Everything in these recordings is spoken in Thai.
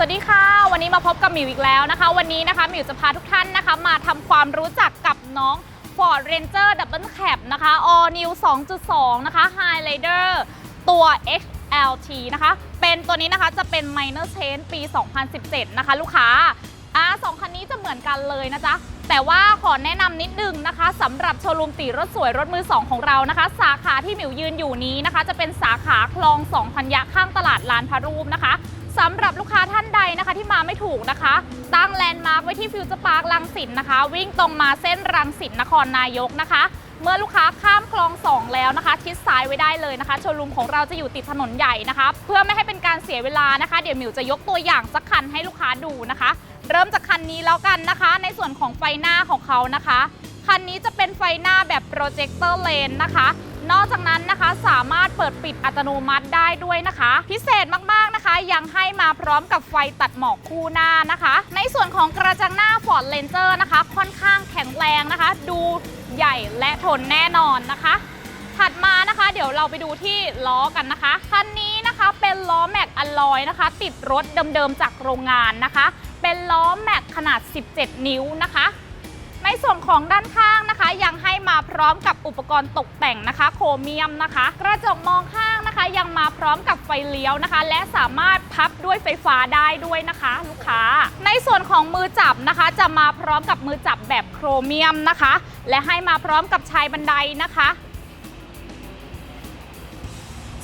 วัสดีค่ะ วันนี้มาพบกับหมิวอีกแล้วนะคะ วันนี้นะคะหมิวจะพาทุกท่านนะคะ มาทำความรู้จักกับน้อง Ford Ranger Double Cab นะคะ All New 2.2 นะคะ Highlander ตัว XLT นะคะ เป็นตัวนี้นะคะจะเป็น Minor Change ปี 2017 นะคะ ลูกค้าอ่าสองคันนี้จะเหมือนกันเลยนะจ๊ะ แต่ว่าขอแนะนำนิดนึงนะคะสำหรับโชว์รูมตีรถสวยรถมือ 2 ของเรานะคะ สาขาที่หมิวยืนอยู่นี้นะคะ จะเป็นสาขาคลองสองพันยะข้างตลาดลานพระรูปนะคะ สำหรับลูกค้าท่านใดนะคะที่มาไม่ถูกนะคะ ตั้งแลนด์มาร์คไว้ที่ฟิวเจอร์พาร์คลังสิตนะคะ วิ่งตรงมาเส้นรังสิตนครนายกนะคะ เมื่อลูกค้าข้ามคลอง2แล้วนะคะชิดซ้ายไว้ได้เลยนะคะ โชว์รูมของเราจะอยู่ติดถนนใหญ่นะคะ เพื่อไม่ให้เป็นการเสียเวลานะคะ เดี๋ยวมิวจะยกตัวอย่างสักคันให้ลูกค้าดูนะคะ เริ่มจากคันนี้แล้วกันนะคะ ในส่วนของไฟหน้าของเขานะคะคันนี้จะเป็นไฟหน้าแบบโปรเจคเตอร์เลนนะคะ นอกจากนั้นนะคะ สามารถเปิดปิดอัตโนมัติได้ด้วยนะคะ พิเศษมากๆนะคะ ยังให้มาพร้อมกับไฟตัดหมอกคู่หน้านะคะ ในส่วนของกระจังหน้า Ford Ranger นะคะ ค่อนข้างแข็งแรงนะคะ ดูใหญ่และทนแน่นอนนะคะ ถัดมานะคะ เดี๋ยวเราไปดูที่ล้อกันนะคะคันนี้นะคะเป็นล้อแม็กอลลอยนะคะ ติดรถเดิมๆจากโรงงานนะคะ เป็นล้อแม็กขนาด 17 นิ้วนะคะ ส่วนของด้านข้างนะคะ ยังให้มาพร้อมกับอุปกรณ์ตกแต่งนะคะ โครเมียมนะคะ กระจกมองข้างนะคะ ยังมาพร้อมกับไฟเลี้ยวนะคะ และสามารถพับด้วยไฟฟ้าได้ด้วยนะคะ ลูกค้า ในส่วนของมือจับนะคะ จะมาพร้อมกับมือจับแบบโครเมียมนะคะ และให้มาพร้อมกับชายบันไดนะคะ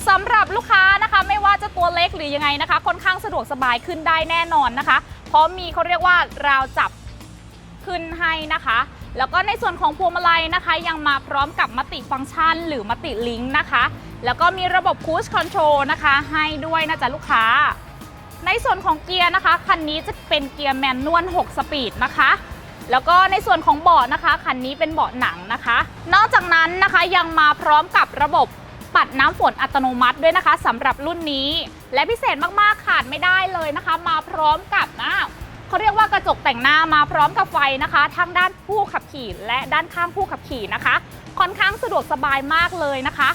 สำหรับลูกค้านะคะไม่ว่าจะตัวเล็กหรือยังไงนะคะ ค่อนข้างสะดวกสบายขึ้นได้แน่นอนนะคะ เพราะมีเขาเรียกว่าราวจับ ขึ้นให้นะคะ แล้วก็ในส่วนของพวงมาลัยนะคะ ยังมาพร้อมกับมติฟังก์ชัน หรือมติลิงก์นะคะ แล้วก็มีระบบคูชคอนโทรลนะคะ ให้ด้วยนะจ๊ะลูกค้า ในส่วนของเกียร์นะคะ คันนี้จะเป็นเกียร์แมนนวล 6 สปีดนะคะแล้วก็ในส่วนของเบาะนะคะคันนี้เป็นเบาะหนังนะคะ นอกจากนั้นนะคะยังมาพร้อมกับระบบปัดน้ำฝนอัตโนมัติด้วยนะคะสำหรับรุ่นนี้ และพิเศษมากๆขาดไม่ได้เลยนะคะ มาพร้อมกับนะ เขาเรียกว่ากระจกแต่งหน้ามาพร้อมกับไฟนะคะ ทั้งด้านผู้ขับขี่และด้านข้างผู้ขับขี่นะคะ ค่อนข้างสะดวกสบายมากเลยนะคะ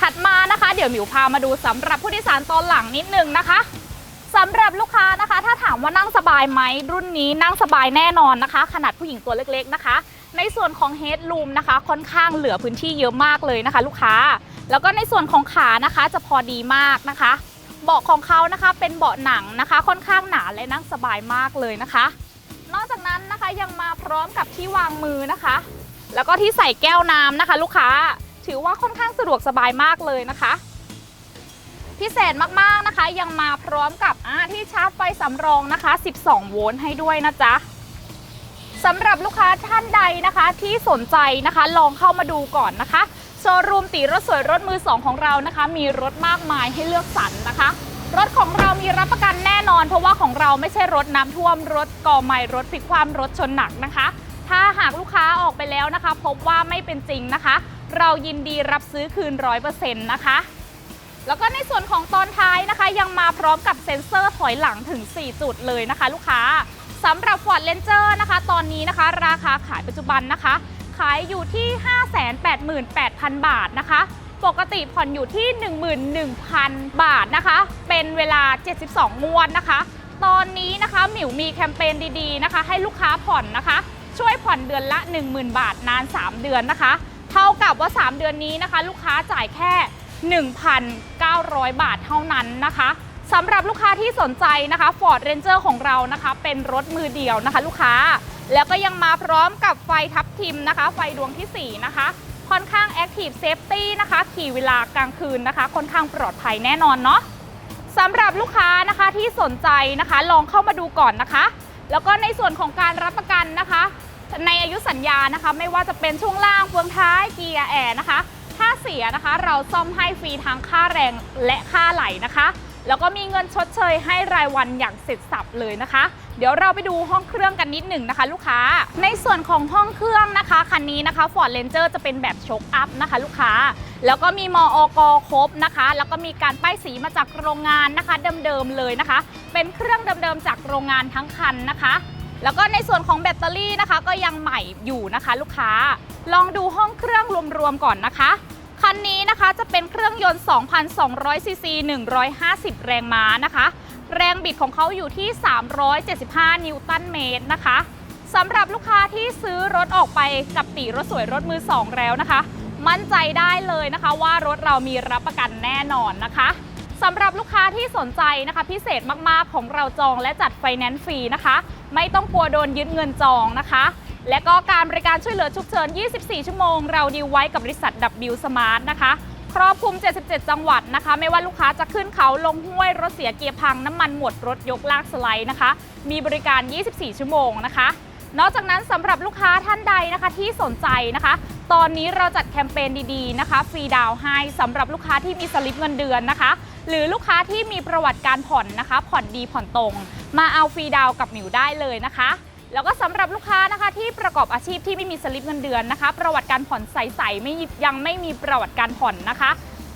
ถัดมานะคะ เดี๋ยวหมิวพามาดูสำหรับผู้โดยสารตอนหลังนิดนึงนะคะสำหรับลูกค้านะคะ ถ้าถามว่านั่งสบายไหมรุ่นนี้นั่งสบายแน่นอนนะคะ ขนาดผู้หญิงตัวเล็กๆนะคะ ในส่วนของเฮด o ูมนะคะ ค่อนข้างเหลือพื้นที่เยอะมากเลยนะคะ ลูกค้า แล้วก็ในส่วนของขานะคะจะพอดีมากนะคะ เบาะของเขานะคะเป็นเบาะหนังนะคะ ค่อนข้างหนาและนั่งสบายมากเลยนะคะ นอกจากนั้นนะคะยังมาพร้อมกับที่วางมือนะคะ แล้วก็ที่ใส่แก้วน้ำนะคะ ลูกค้าถือว่าค่อนข้างสะดวกสบายมากเลยนะคะ พิเศษมากๆนะคะ ยังมาพร้อมกับที่ชาร์จไฟสำรองนะคะ 12 โวลต์ให้ด้วยนะจ๊ะสำหรับลูกค้าท่านใดนะคะที่สนใจนะคะ ลองเข้ามาดูก่อนนะคะ โชว์รูมตีรถสวยรถมือสองของเรานะคะ มีรถมากมายให้เลือกสรรนะคะ รถของเรามีรับประกันแน่นอน เพราะว่าของเราไม่ใช่รถน้ำท่วมรถก่อใหม่รถพลิกความรถชนหนักนะคะ ถ้าหากลูกค้าออกไปแล้วนะคะ พบว่าไม่เป็นจริงนะคะ เรายินดีรับซื้อคืนร้อยเปอร์เซ็นต์นะคะแล้วก็ในส่วนของตอนท้ายนะคะ ยังมาพร้อมกับเซ็นเซอร์ถอยหลังถึง 4 จุดเลยนะคะ ลูกค้าสำหรับ Ford Ranger นะคะ ตอนนี้นะคะ ราคาขายปัจจุบันนะคะ ขายอยู่ที่ 588,000 บาทนะคะ ปกติผ่อนอยู่ที่ 11,000 บาทนะคะ เป็นเวลา 72 งวดนะคะ ตอนนี้นะคะหมิวมีแคมเปญดีๆนะคะ ให้ลูกค้าผ่อนนะคะ ช่วยผ่อนเดือนละ 10,000 บาทนาน 3 เดือนนะคะ เท่ากับว่า 3 เดือนนี้นะคะ ลูกค้าจ่ายแค่ 1,900 บาทเท่านั้นนะคะสำหรับลูกค้าที่สนใจนะคะ Ford Ranger ของเรานะคะ เป็นรถมือเดียวนะคะ ลูกค้า แล้วก็ยังมาพร้อมกับไฟทับทิมนะคะ ไฟดวงทีสี่ 4 นะคะ ค่อนข้าง Active Safety นะคะ ขี่เวลากลางคืนนะคะ ค่อนข้างปลอดภัยแน่นอนเนาะสำหรับลูกค้านะคะที่สนใจนะคะ ลองเข้ามาดูก่อนนะคะ แล้วก็ในส่วนของการรับประกันนะคะ ในอายุสัญญานะคะ ไม่ว่าจะเป็นช่วงล่างเฟืองท้ายเกียร์แอร์นะคะ ถ้าเสียนะคะ เราซ่อมให้ฟรีทั้งค่าแรงและค่าไหลนะคะ แล้วก็มีเงินชดเชยให้รายวันอย่างเสร็จสับเลยนะคะ เดี๋ยวเราไปดูห้องเครื่องกันนิดหนึ่งนะคะ ลูกค้า ในส่วนของห้องเครื่องนะคะคันนี้นะคะ Ford Ranger จะเป็นแบบโชคอัพนะคะ ลูกค้า แล้วก็มีมออกครบนะคะ แล้วก็มีการป้ายสีมาจากโรงงานนะคะเดิมๆเลยนะคะ เป็นเครื่องเดิมๆจากโรงงานทั้งคันนะคะแล้วก็ในส่วนของแบตเตอรี่นะคะก็ยังใหม่อยู่นะคะ ลูกค้า ลองดูห้องเครื่องรวมๆก่อนนะคะ คันนี้นะคะจะเป็นเครื่องยนต์ 2,200 ซีซี 150 แรงม้านะคะ แรงบิดของเขาอยู่ที่ 375 นิวตันเมตรนะคะสำหรับลูกค้าที่ซื้อรถออกไปกับตีรถสวยรถมือ2แล้วนะคะ มั่นใจได้เลยนะคะว่ารถเรามีรับประกันแน่นอนนะคะสำหรับลูกค้าที่สนใจนะคะ พิเศษมากๆของเราจองและจัดไฟแนนซ์ฟรีนะคะ ไม่ต้องกลัวโดนยึดเงินจองนะคะ และก็การบริการช่วยเหลือฉุกเฉิน 24 ชั่วโมง เราดีลไว้กับบริษัท W Smart นะคะ ครอบคลุม 77 จังหวัดนะคะ ไม่ว่าลูกค้าจะขึ้นเขาลงห้วย รถเสียเกียร์พัง น้ำมันหมด รถยกลากสไลด์นะคะ มีบริการ 24 ชั่วโมงนะคะ นอกจากนั้นสำหรับลูกค้าท่านใดนะคะที่สนใจนะคะ ตอนนี้เราจัดแคมเปญดีๆนะคะ ฟรีดาวให้สำหรับลูกค้าที่มีสลิปเงินเดือนนะคะ หรือลูกค้าที่มีประวัติการผ่อนนะคะ ผ่อนดีผ่อนตรง มาเอาฟรีดาวกับหมิวได้เลยนะคะ แล้วก็สำหรับลูกค้านะคะที่ประกอบอาชีพที่ไม่มีสลิปเงินเดือนนะคะ ประวัติการผ่อนใสๆไม่ยังไม่มีประวัติการผ่อนนะคะ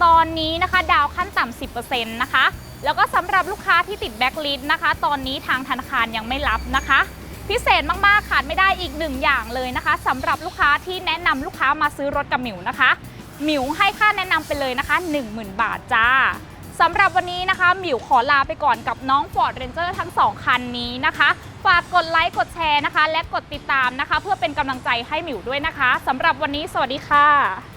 ตอนนี้นะคะดาวขั้นต่ำ10%นะคะแล้วก็สำหรับลูกค้าที่ติดแบ็กลิสต์นะคะ ตอนนี้ทางธนาคารยังไม่รับนะคะ พิเศษมากๆขาดไม่ได้อีกหนึ่งอย่างเลยนะคะสำหรับลูกค้าที่แนะนำลูกค้ามาซื้อรถกับหมิวนะคะหมิวให้ค่าแนะนำไปเลยนะคะ 10,000 บาทจ้า สำหรับวันนี้นะคะหมิวขอลาไปก่อนกับน้อง Ford Ranger ทั้ง 2 คันนี้นะคะ ฝากกดไลค์กดแชร์นะคะ และกดติดตามนะคะ เพื่อเป็นกำลังใจให้หมิวด้วยนะคะสำหรับวันนี้สวัสดีค่ะ